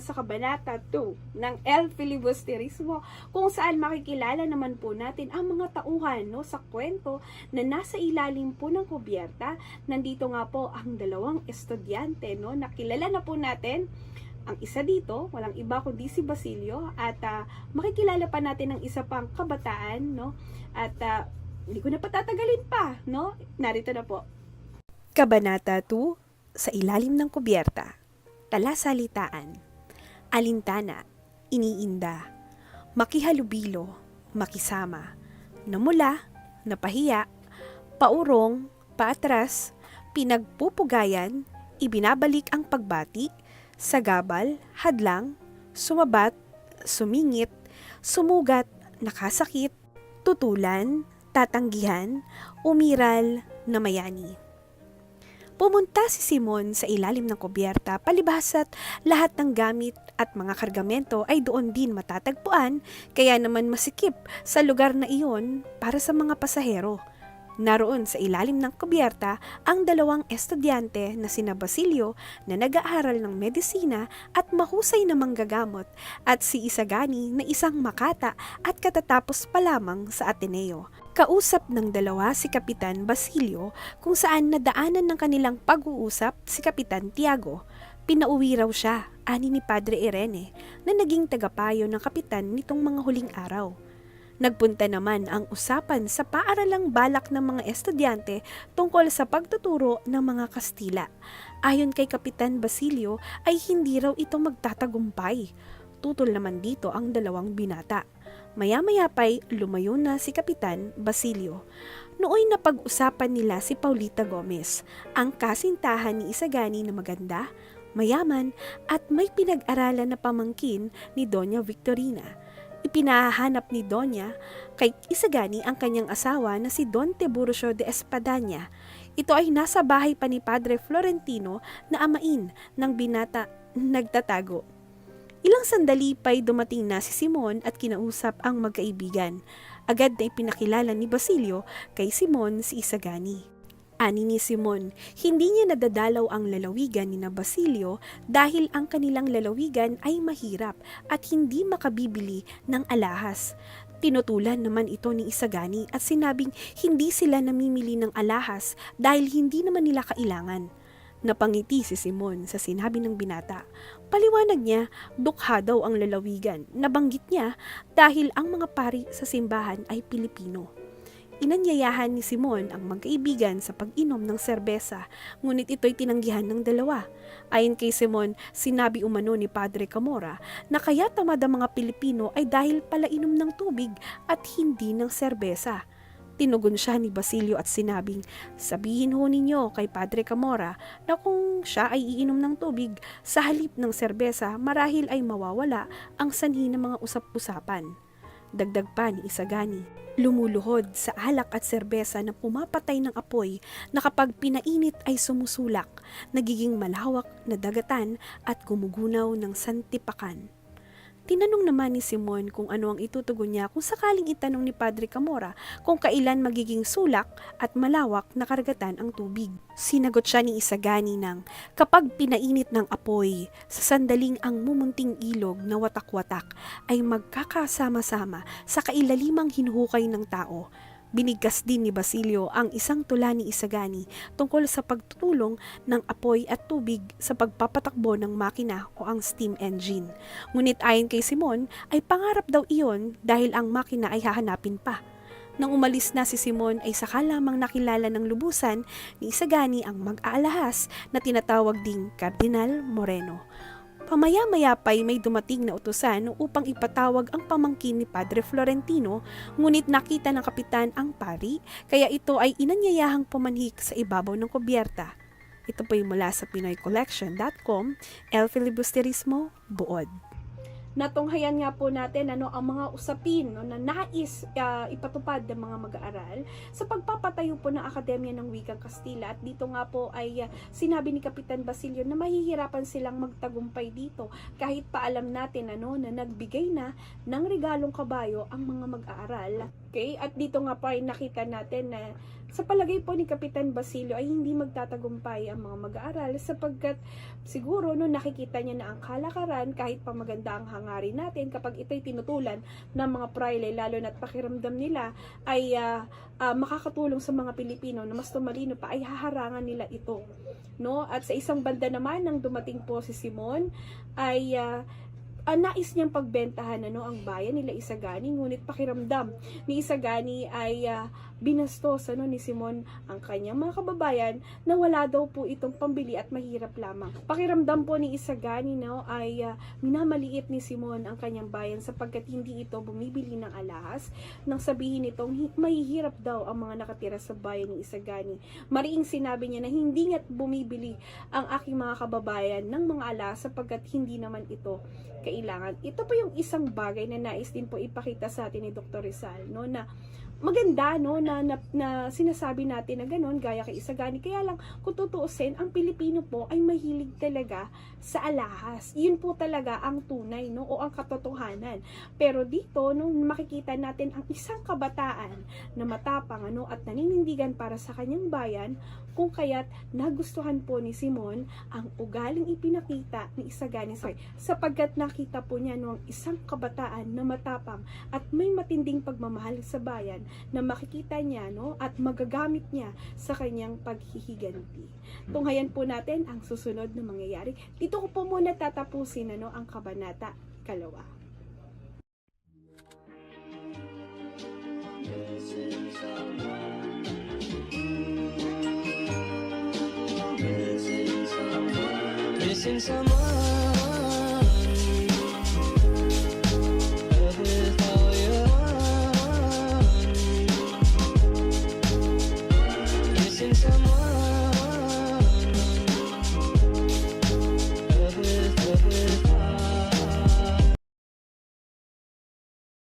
naman sa Kabanata 2 ng El Filibusterismo kung saan makikilala naman po natin ang mga tauhan no, sa kwento na nasa ilalim po ng kubyerta. Nandito nga po ang dalawang estudyante no, nakilala na po natin. Ang isa dito, walang iba kundi si Basilio at ah, makikilala pa natin ang isa pang kabataan no at ah, hindi ko na patatagalin pa no. Narito na po. Kabanata 2 Sa ilalim ng kubyerta. Talasalitaan Alintana Iniinda Makihalubilo Makisama Namula Napahiya Paurong Paatras Pinagpupugayan Ibinabalik ang pagbati Sagabal Hadlang Sumabat Sumingit Sumugat Nakasakit Tutulan Tatanggihan Umiral Namayani Pumunta si Simon sa ilalim ng kubyerta palibhasa't lahat ng gamit at mga kargamento ay doon din matatagpuan kaya naman masikip sa lugar na iyon para sa mga pasahero. Naroon sa ilalim ng kubyerta ang dalawang estudyante na sina Basilio na nag-aaral ng medisina at mahusay na manggagamot at si Isagani na isang makata at katatapos pa lamang sa Ateneo. Kausap ng dalawa si Kapitan Basilio kung saan nadaanan ng kanilang pag-uusap si Kapitan Tiago. Pinauwi raw siya, ani ni Padre Irene, na naging tagapayo ng kapitan nitong mga huling araw. Nagpunta naman ang usapan sa paaralang balak ng mga estudyante tungkol sa pagtuturo ng mga Kastila. Ayon kay Kapitan Basilio ay hindi raw ito magtatagumpay. Tutol naman dito ang dalawang binata. Maya-maya pa'y lumayo na si Kapitan Basilio. Nooy napag-usapan nila si Paulita Gomez, ang kasintahan ni Isagani na maganda, mayaman at may pinag-aralan na pamangkin ni Doña Victorina. Ipinahahanap ni Doña kay Isagani ang kanyang asawa na si Don Tiburcio de Espadanya. Ito ay nasa bahay pa ni Padre Florentino na amain ng binata nagtatago. Ilang sandali pa'y dumating na si Simon at kinausap ang magkaibigan. Agad na ipinakilala ni Basilio kay Simon si Isagani. Ani ni Simon, hindi niya nadadalaw ang lalawigan ni na Basilio dahil ang kanilang lalawigan ay mahirap at hindi makabibili ng alahas. Tinutulan naman ito ni Isagani at sinabing hindi sila namimili ng alahas dahil hindi naman nila kailangan. Napangiti si Simon sa sinabi ng binata. Paliwanag niya, dukha daw ang lalawigan. Nabanggit niya dahil ang mga pari sa simbahan ay Pilipino. Inanyayahan ni Simon ang magkaibigan sa pag-inom ng serbesa, ngunit ito'y tinanggihan ng dalawa. Ayon kay Simon, sinabi umano ni Padre Camora na kaya tamad ang mga Pilipino ay dahil pala inom ng tubig at hindi ng serbesa. Tinugon siya ni Basilio at sinabing, sabihin ho ninyo kay Padre Camora na kung siya ay iinom ng tubig sa halip ng serbesa marahil ay mawawala ang sanhi ng mga usap-usapan. Dagdag pa ni Isagani, lumuluhod sa alak at serbesa na pumapatay ng apoy na kapag pinainit ay sumusulak, nagiging malawak na dagatan at gumugunaw ng santipakan. Tinanong naman ni Simon kung ano ang itutugon niya kung sakaling itanong ni Padre Camora kung kailan magiging sulak at malawak na karagatan ang tubig. Sinagot siya ni Isagani ng kapag pinainit ng apoy, sa sandaling ang mumunting ilog na watak-watak ay magkakasama-sama sa kailalimang hinuhukay ng tao. Binigkas din ni Basilio ang isang tula ni Isagani tungkol sa pagtutulong ng apoy at tubig sa pagpapatakbo ng makina o ang steam engine. Ngunit ayon kay Simon ay pangarap daw iyon dahil ang makina ay hahanapin pa. Nang umalis na si Simon ay saka lamang nakilala ng lubusan ni Isagani ang mag-aalahas na tinatawag ding Cardinal Moreno. Pamaya-maya pa'y may dumating na utusan upang ipatawag ang pamangkin ni Padre Florentino, ngunit nakita ng kapitan ang pari, kaya ito ay inanyayahang pumanhik sa ibabaw ng kubyerta. Ito po'y mula sa PinoyCollection.com, El Filibusterismo, Buod. Natunghayan nga po natin ano ang mga usapin no, na nais ah, ipatupad ng mga mag-aaral sa pagpapatayo po ng Akademya ng Wikang Kastila at dito nga po ay ah, sinabi ni Kapitan Basilio na mahihirapan silang magtagumpay dito kahit pa alam natin ano na nagbigay na ng regalong kabayo ang mga mag-aaral. Okay? At dito nga po ay nakita natin na sa palagay po ni Kapitan Basilio ay hindi magtatagumpay ang mga mag-aaral sapagkat siguro no nakikita niya na ang kalakaran kahit pa maganda ang hangarin natin kapag ito'y tinutulan ng mga praile lalo na't pakiramdam nila ay ah, ah, makakatulong sa mga Pilipino na mas tumalino pa ay haharangan nila ito no? At sa isang banda naman nang dumating po si Simon ay ah, ah, nais niyang pagbentahan ano ang bayan nila Isagani ngunit pakiramdam ni Isagani ay ah, binastos ano ni Simon ang kanyang mga kababayan na wala daw po itong pambili at mahirap lamang. Pakiramdam po ni Isagani no ay ah, minamaliit ni Simon ang kanyang bayan sapagkat hindi ito bumibili ng alahas nang sabihin nitong hi- mahihirap daw ang mga nakatira sa bayan ni Isagani. Mariing sinabi niya na hindi nga't bumibili ang aking mga kababayan ng mga alahas sapagkat hindi naman ito kailangan. Ito po yung isang bagay na nais din po ipakita sa atin ni Dr. Rizal no na maganda no na, na, na sinasabi natin na ganun gaya kay Isagani. Kaya lang kung tutuusin ang Pilipino po ay mahilig talaga sa alahas. Yun po talaga ang tunay no o ang katotohanan. Pero dito no makikita natin ang isang kabataan na matapang ano at naninindigan para sa kanyang bayan kung kaya't nagustuhan po ni Simon ang ugaling ipinakita ni Isagani. Sa sapagkat nakita po niya no ang isang kabataan na matapang at may matinding pagmamahal sa bayan na makikita niya no at magagamit niya sa kanyang paghihiganti. Tunghayan po natin ang susunod na mangyayari. Dito ko po muna tatapusin ano ang kabanata kalawa. Missing someone